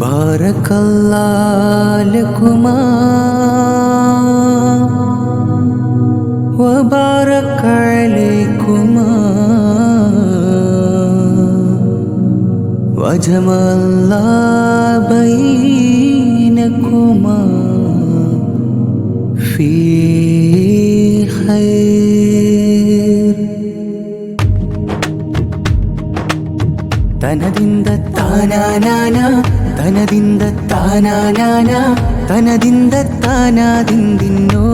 بارك الله لكما وبارك عليكما وجمع الله بينكما في خير തനതിന്ത താനാനാന തനതിന്ത താനാനാന തനതിന്ത താനാതിന്തിന്നോ.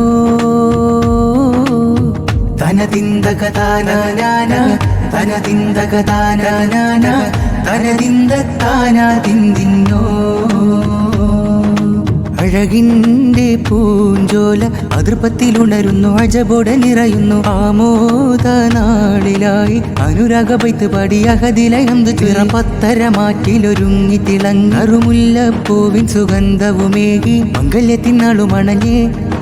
തനതിന്ത കഥാനാനാന തനതിന്ത കഥാനാനാന തനതിന്ത താനാതിന്തിന്നോ. അഴകിന്റെ പൂഞ്ചോല അതിർപ്പത്തിലുണരുന്നു അജബോടെ നിറയുന്നു. ആമോദ നാളിലായി അനുരാഗ പൈത്ത് പടി അഹതിലയന്ത് ചിറ പത്തര മാറ്റിലൊരുങ്ങി തിളങ്ങറുമുല്ലപ്പൂവിൻ സുഗന്ധവുമേകി മംഗല്യത്തിനാളു മണഞ്ഞേ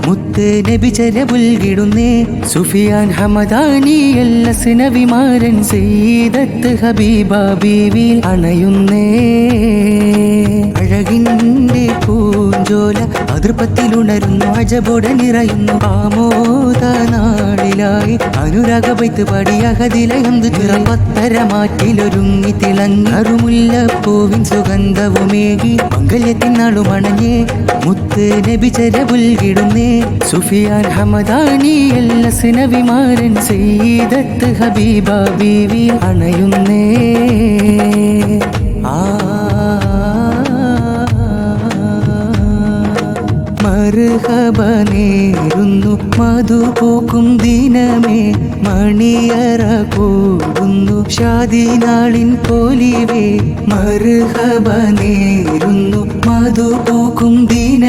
മുത്ത് നബിചര പുൽകിടുന്നേ. സുഫിയാൻ ഹമദാനി എല്ല സിനവിമാരൻ സീതത്ത് ഹബീബ ബീവിൽ അണയുന്നേ. പൂഞ്ചോല അതിർപ്പത്തിലുണരുന്നു അജബോടെ നിറയുന്നു ആമോദ നാളിലായി. അനുരാഗ പൈത്ത് പടി അഹതിലയന്ത് മാറ്റിലൊരുങ്ങി തിളങ്ങറുമുല്ല പൂവിൻ സുഗന്ധവുമേകി മംഗല്യത്തിനാളു മണഞ്ഞേ മുത്ത് നബിചര പുൽകിടുന്നേ. സുഫിയാൻ ഹമദാനി എല്ലാ സിനവിമാരൻ സെയ്തത്ത് ഹബീബ ബീവി അണയുന്നേ. നേരുന്നു മധുപോക്കും ദിനമേ മണിയറ കൂടുന്നു ഷാദിനാളിൻ പോലിവേ മറുഹബ നേരുന്നു. മധുപോക്കും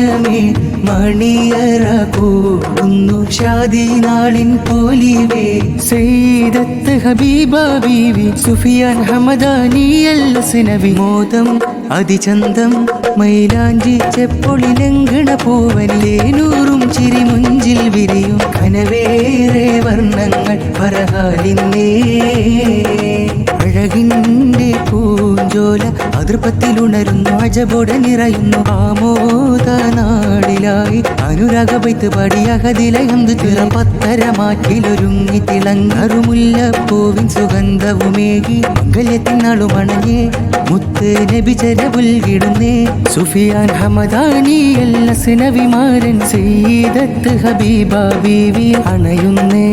ദിനമേ മണിയറ കൂടുന്നു ഷാദിനാളിൻ പോലിവേ. സെയ്തത്ത് ഹബീബ ബീവി സുഫിയാൻ ഹമദാനി അല്ല സിനവി മോദം അതിചന്തം മൈലാഞ്ചി പൂവല്ലേ നൂറും ചിരി മുഞ്ചിൽ വിരിയും. കനവേറെ വർണങ്ങൾ പറഹാലിന്നേ പൂഞ്ചോല അതിർപ്പത്തിലുണരുന്നു അജബോടെ നിറയുന്നു. ആമോദ നാടിലായി അനുരാഗ പൈത്ത് പടി അഹതിലയന്ത് ചിറ തിളങ്ങറുമുല്ല. പൂവിൻ സുഗന്ധവുമേകി മംഗല്യത്തിനാളു മണഞ്ഞേ മുത്ത് നബിചര പുൽകിടുന്നേ സുഫിയാൻ ഹമദാനി എല്ല സിനവിമാരൻ ചെയ്തത്ത് ഹബീബ ബീവി അണയുന്നേ.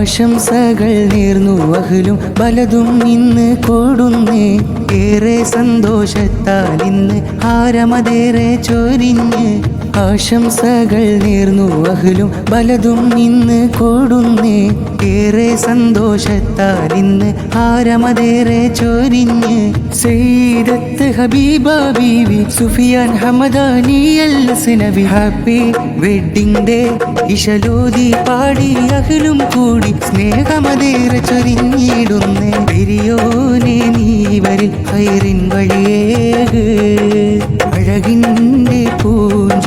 ആശംസകൾ നേർന്നു. അഹലും പലതും ഇന്ന് കൂടുന്നേ. ഏറെ സന്തോഷത്താൽ ഇന്ന് ആരമതേറെ ചൊരിഞ്ഞ് ആശംസകൾ നേർന്നു. അഹലും പലതും ഇന്ന് കൂടുന്നേ. ഏറെ സന്തോഷത്താൽ ഇന്ന് ആരമതേറെ ചൊരിഞ്ഞ്. സെയ്തത്ത് ഹബീബ ബീവി സുഫിയാൻ ഹമദാനി അല്ല സിനവി ഹാപ്പി വെഡിങ് ഡേ. ഇശലോതി പാടി അഹലും കൂടി സ്നേഹമതേറെ ചൊരിഞ്ഞിടുന്നേ. പെരിയോനെ നീവരിൽ ഹൈറിൻ വഴിയേക് അഴകിന്റെ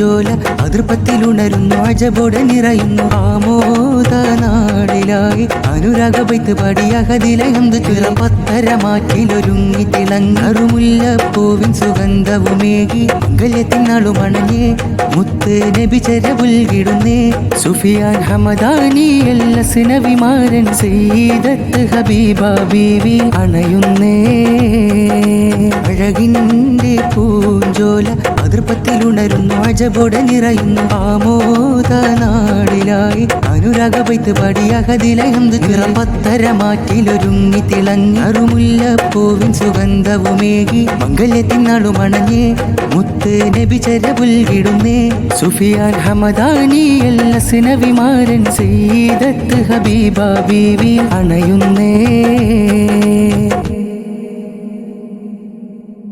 പൂഞ്ചോല അതിർപ്പത്തിലുണരുന്നു അജബോടെ നിറയുന്നു. ആമോദ നാടിലായി അനുരാഗ പൈത്ത് പടി ചുരം ചിറ പത്തര മാറ്റിലൊരുങ്ങി തിളങ്ങറുമുല്ലപ്പൂവിൻ സുഗന്ധവുമേകി മംഗല്യത്തിനാളും അണഞ്ഞേ മുത്ത് നബിചര പുൽകിടുന്നേ സുഫിയാൻ ഹമദാനി എല്ല സിനവിമാരൻ സീതത്ത് ഹബീബ ബീവി അണയുന്നേ. അഴകിന്റെ പൂഞ്ചോല അതിർപ്പത്തിലുണരുന്നു അജബോടെ നിറയുന്നു ആമോദ നാടിലായി അനുരാഗ പൈത്ത് പടി അഹതിലയന്ത് ചിറ പത്തര മാറ്റിലൊരുങ്ങി തിളങ്ങറുമുല്ലപ്പൂവിൻ സുഗന്ധവുമേകി മംഗല്യത്തിനാളു മണഞ്ഞേ മുത്ത് നബിചര പുൽകിടുന്നേ സുഫിയാൻ ഹമദാനി എല്ല സിനവിമാരൻ സെയ്തത്ത് ഹബീബ ബീവി അണയുന്നേ.